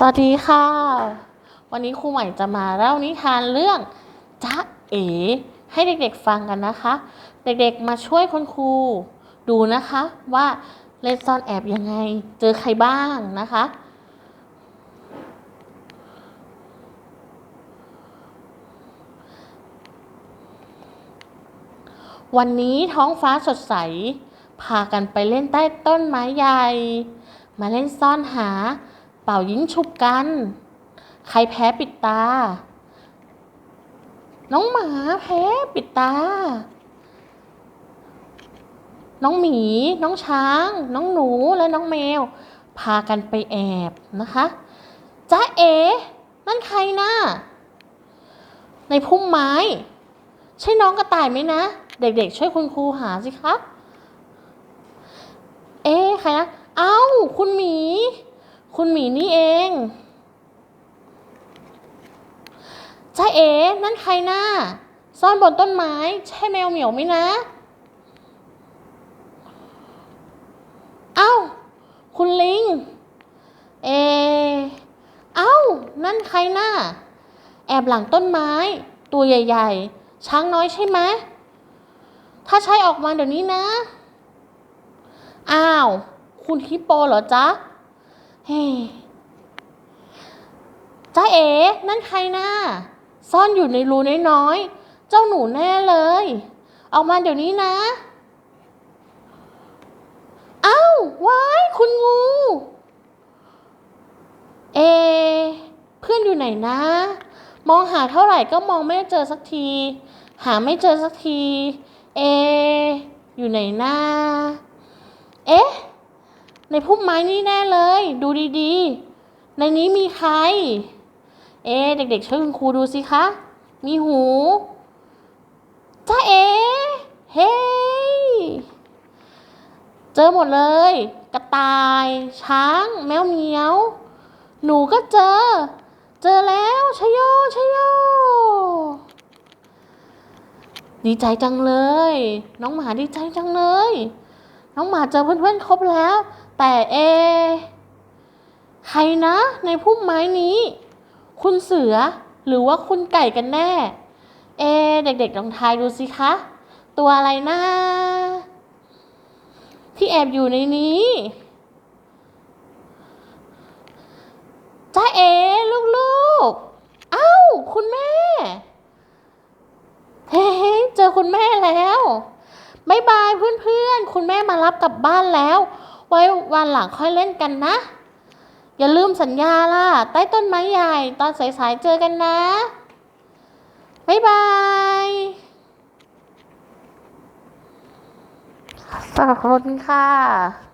สวัสดีค่ะ วันนี้ครูใหม่จะมาเล่านิทานเรื่องจ๊ะเอ๋ให้เด็กๆฟังกันนะคะ เด็กๆมาช่วยคุณครูดูนะคะว่าเล่นซ่อนแอบยังไง เจอใครบ้างนะคะ วันนี้ท้องฟ้าสดใส พากันไปเล่นใต้ต้นไม้ใหญ่ มาเล่นซ่อนหา เป่ายิงฉุบกัน ใครแพ้ปิดตา น้องหมาแพ้ปิดตา น้องหมี น้องช้าง น้องหนูและน้องแมว พากันไปแอบนะคะจ้าเอ๋นั่นใครนะในพุ่มไม้ ใช่น้องกระต่ายไหมนะ เด็กๆ ช่วยคุณครูหาสิคะ เอ๊ใครนะ เอ้า คุณหมี คุณหมีนี่เองจ้าเอ๋นั่นใครนะ่ะซ่อนบนต้นไม้ ใช่แมวเหมียวไหมนะ เอ้า คุณลิง เอ เอ้า นั่นใครนะ่ะแอบหลังต้นไม้ ตัวใหญ่ ๆ ช้างน้อยใช่ไหมถ้าใช่ออกมาเดี๋ยวนี้นะ อ้าว คุณฮิปโปเหรอจ๊ะ เฮ้จ้าเอ๋นั่นใครนะซ่อนอยู่ในรูน้อยๆ เจ้าหนูแน่เลย ออกมาเดี๋ยวนี้นะอ้าวว้ายคุณงู เอ เพื่อนอยู่ไหนนะ มองหาเท่าไหร่ก็มองไม่เจอสักที หาไม่เจอสักที เอ อยู่ไหนนะ เอ๊ะ ในพุ่มไม้นี่แน่เลย ดูดีๆ ในนี้มีใคร เอ๊เด็กๆช่วยคุณครูดูสิคะ มีหูจ้าเอ๋เฮ้เจอหมดเลย กระต่าย ช้าง แมวเหมียว หนูก็เจอ เจอแล้วชโยชโยดีใจจังเลย น้องหมาดีใจจังเลย น้องหมาเจอเพื่อนๆครบแล้ว แต่เอ ใครนะ ในพุ่มไม้นี้ คุณเสือหรือว่าคุณไก่กันแน่ เอ เด็กๆลองทายดูสิคะ ตัวอะไรนะที่แอบอยู่ในนี้จ้าเอลูกๆ เอ้า คุณแม่ เฮ้เจอคุณแม่แล้ว บายบายเพื่อนๆ คุณแม่มารับกลับบ้านแล้ว ไว้วันหลังค่อยเล่นกันนะ อย่าลืมสัญญาล่ะ ใต้ต้นไม้ใหญ่ตอนสายๆเจอกันนะบายบายขอบคุณค่ะ